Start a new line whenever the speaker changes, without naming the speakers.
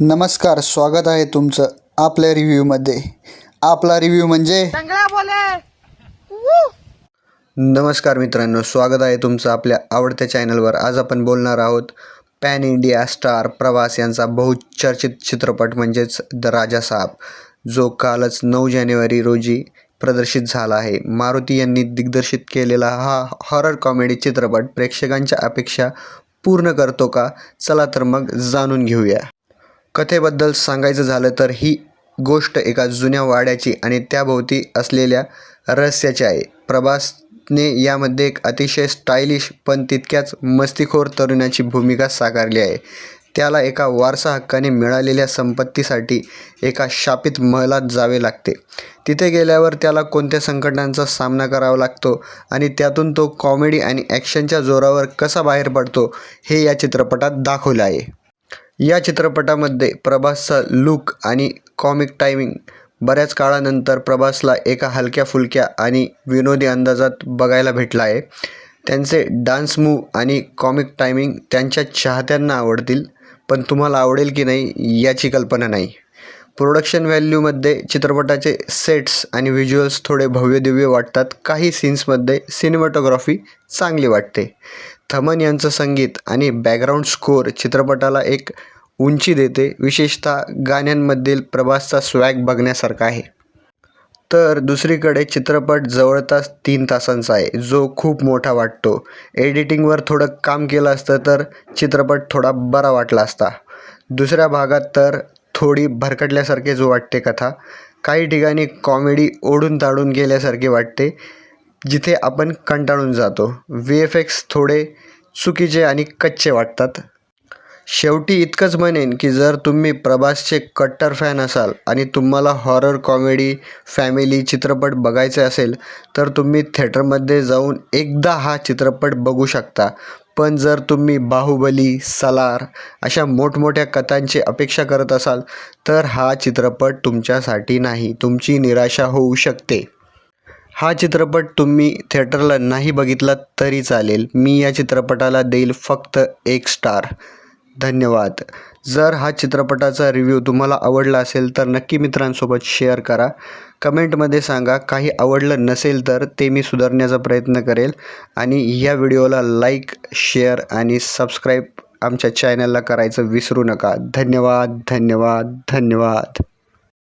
नमस्कार स्वागत आहे तुमचं आपल्या रिव्ह्यूमध्ये. आपला रिव्ह्यू म्हणजे? नमस्कार मित्रांनो स्वागत आहे तुमचं आपल्या आवडत्या चॅनलवर. आज आपण बोलणार आहोत पॅन इंडिया स्टार प्रवास यांचा बहुचर्चित चित्रपट म्हणजेच द राजा साहेब जो कालच नऊ जानेवारी रोजी प्रदर्शित झाला आहे. मारुती यांनी दिग्दर्शित केलेला हा हॉरर कॉमेडी चित्रपट प्रेक्षकांच्या अपेक्षा पूर्ण करतो का? चला तर मग जाणून घेऊया. कथेबद्दल सांगायचं झालं तर ही गोष्ट एका जुन्या वाड्याची आणि त्याभोवती असलेल्या रहस्याची आहे. प्रभासने यामध्ये एक अतिशय स्टायलिश पण तितक्याच मस्तीखोर तरुणाची भूमिका साकारली आहे. त्याला एका वारसा हक्काने मिळालेल्या संपत्तीसाठी एका शापित महलात जावे लागते. तिथे गेल्यावर त्याला कोणत्या संकटांचा सामना करावा लागतो आणि त्यातून तो कॉमेडी आणि ॲक्शनच्या जोरावर कसा बाहेर पडतो हे या चित्रपटात दाखवलं आहे. या चित्रपटामध्ये प्रभासचा लुक आणि कॉमिक टायमिंग बऱ्याच काळानंतर प्रभासला एका हलक्या फुलक्या आणि विनोदी अंदाजात बघायला भेटला आहे. त्यांचे डान्स मूव आणि कॉमिक टायमिंग त्यांच्या चाहत्यांना आवडतील पण तुम्हाला आवडेल की नाही याची कल्पना नाही. प्रोडक्शन व्हॅल्यूमध्ये चित्रपटाचे सेट्स आणि व्हिज्युअल्स थोडे भव्यदिव्य वाटतात. काही सीन्समध्ये सिनेमॅटोग्राफी चांगली वाटते. थमन यांचं संगीत आणि बॅकग्राऊंड स्कोअर चित्रपटाला एक उंची देते. विशेषतः गाण्यांमधील प्रभासचा स्वॅग बघण्यासारखा आहे. तर दुसरीकडे चित्रपट जवळपास तीन तासांचा आहे जो खूप मोठा वाटतो. एडिटिंगवर थोडं काम केलं असतं तर चित्रपट थोडा बरा वाटला असता. दुसऱ्या भागात तर थोडी भरकटल्यासारखेच वाटते कथा काही ठिकाणी कॉमेडी ओढून ताडून गेल्यासारखे वाटते. जिथे आपण कंटाळून जातो. व्ही एफ एक्स थोडे चुकीचे आणि कच्चे वाटतात. शेवटी इतकंच म्हणेन की जर तुम्ही प्रभासचे कट्टर फॅन असाल आणि तुम्हाला हॉरर कॉमेडी फॅमिली चित्रपट बघायचे असेल तर तुम्ही थिएटरमध्ये जाऊन एकदा हा चित्रपट बघू शकता. पण जर तुम्ही बाहुबली सलार अशा मोठमोठ्या कथांची अपेक्षा करत असाल तर हा चित्रपट तुमच्यासाठी नाही. तुमची निराशा होऊ शकते. हा चित्रपट तुम्ही थिएटरला नाही बघितला तरी चालेल. मी या चित्रपटाला देईल फक्त एक स्टार. धन्यवाद. जर हा चित्रपटाचा रिव्ह्यू तुम्हाला आवडला असेल तर नक्की मित्रांसोबत शेअर करा. कमेंटमध्ये सांगा काही आवडलं नसेल तर ते मी सुधारण्याचा प्रयत्न करेल आणि ह्या व्हिडिओला लाईक शेअर आणि सबस्क्राईब आमच्या चॅनलला करायचं विसरू नका. धन्यवाद धन्यवाद धन्यवाद.